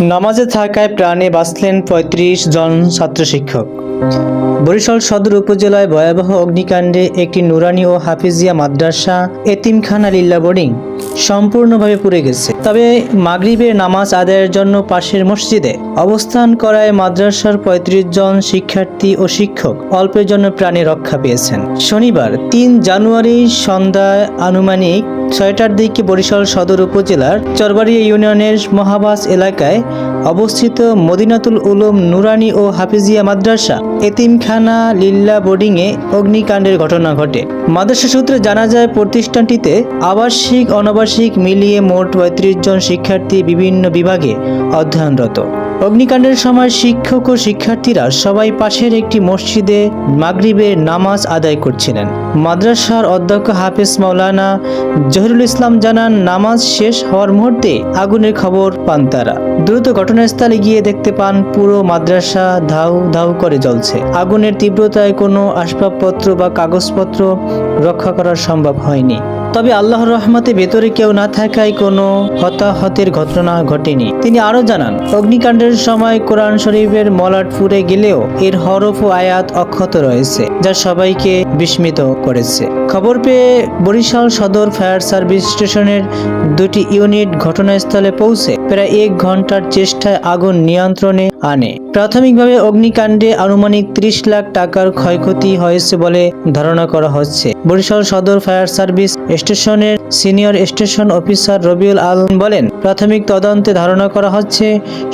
নামাজে থাকায় প্রাণে বাঁচলেন পঁয়ত্রিশ জন ছাত্র শিক্ষক। বরিশাল সদর উপজেলায় ভয়াবহ অগ্নিকাণ্ডে একটি নুরানি ও হাফিজিয়া মাদ্রাসা এতিমখানা লিল্লা বোর্ডিং সম্পূর্ণভাবে পুড়ে গেছে। তবে মাগরিবের নামাজ আদায়ের জন্য পাশের মসজিদে অবস্থান করায় মাদ্রাসার পঁয়ত্রিশ জন শিক্ষার্থী ও শিক্ষক অল্পের জন্য প্রাণে রক্ষা পেয়েছেন। শনিবার, তিন জানুয়ারি সন্ধ্যায় আনুমানিক ছয়টার দিকে বরিশাল সদর উপজেলার চরবাড়িয়া ইউনিয়নের মহাবাস এলাকায় অবস্থিত মদিনাতুল উলুম নুরানি ও হাফিজিয়া মাদ্রাসা এতিমখানা লিল্লা বোর্ডিংয়ে অগ্নিকাণ্ডের ঘটনা ঘটে। মাদ্রাসা সূত্রে জানা যায়, প্রতিষ্ঠানটিতে আবাসিক, অনাবাসিক মিলিয়ে মোট পঁয়ত্রিশ জন শিক্ষার্থী বিভিন্ন বিভাগে অধ্যয়নরত। অগ্নিকাণ্ডের সময় শিক্ষক ও শিক্ষার্থীরা সবাই পাশের একটি মসজিদে মাগরিবের নামাজ আদায় করছিলেন। মাদ্রাসার অধ্যক্ষ হাফিজ মাওলানা জহিরুল ইসলাম জানান, নামাজ শেষ হওয়ার মুহূর্তে আগুনের খবর পান তারা। দ্রুত ঘটনাস্থলে গিয়ে দেখতে পান, পুরো মাদ্রাসা ধাউ ধাউ করে জ্বলছে। আগুনের তীব্রতায় কোনো আসবাবপত্র বা কাগজপত্র রক্ষা করা সম্ভব হয়নি। তবে আল্লাহর রহমতে ভেতরে কেউ না থাকায় কোনো হতাহতের ঘটনা ঘটেনি। তিনি আরও জানান, অগ্নিকাণ্ডের সময় কোরআন শরীফের মলাট পুড়ে গেলেও এর হরফ ও আয়াত অক্ষত রয়েছে, যা সবাইকে বিস্মিত করেছে। খবর পেয়ে বরিশাল সদর ফায়ার সার্ভিস স্টেশনের দুটি ইউনিট ঘটনাস্থলে পৌঁছে প্রায় এক ঘণ্টার চেষ্টায় আগুন নিয়ন্ত্রণে আনে। প্রাথমিকভাবে অগ্নিকাণ্ডে আনুমানিক ত্রিশ লাখ টাকার ক্ষয়ক্ষতি হয়েছে বলে ধারণা করা হচ্ছে। বরিশাল সদর ফায়ার সার্ভিস স্টেশনের senior station officer Rabiul Alam বলেন, প্রাথমিক তদন্তে ধারণা করা হচ্ছে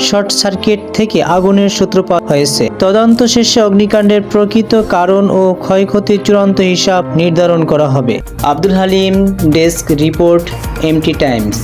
শর্ট সার্কিট থেকে আগুনের সূত্রপাত হয়েছে। তদন্ত শেষে অগ্নিকাণ্ডের প্রকৃত কারণ ও ক্ষয়ক্ষতির চূড়ান্ত হিসাব নির্ধারণ করা হবে। Abdul Halim, desk report, MT Times.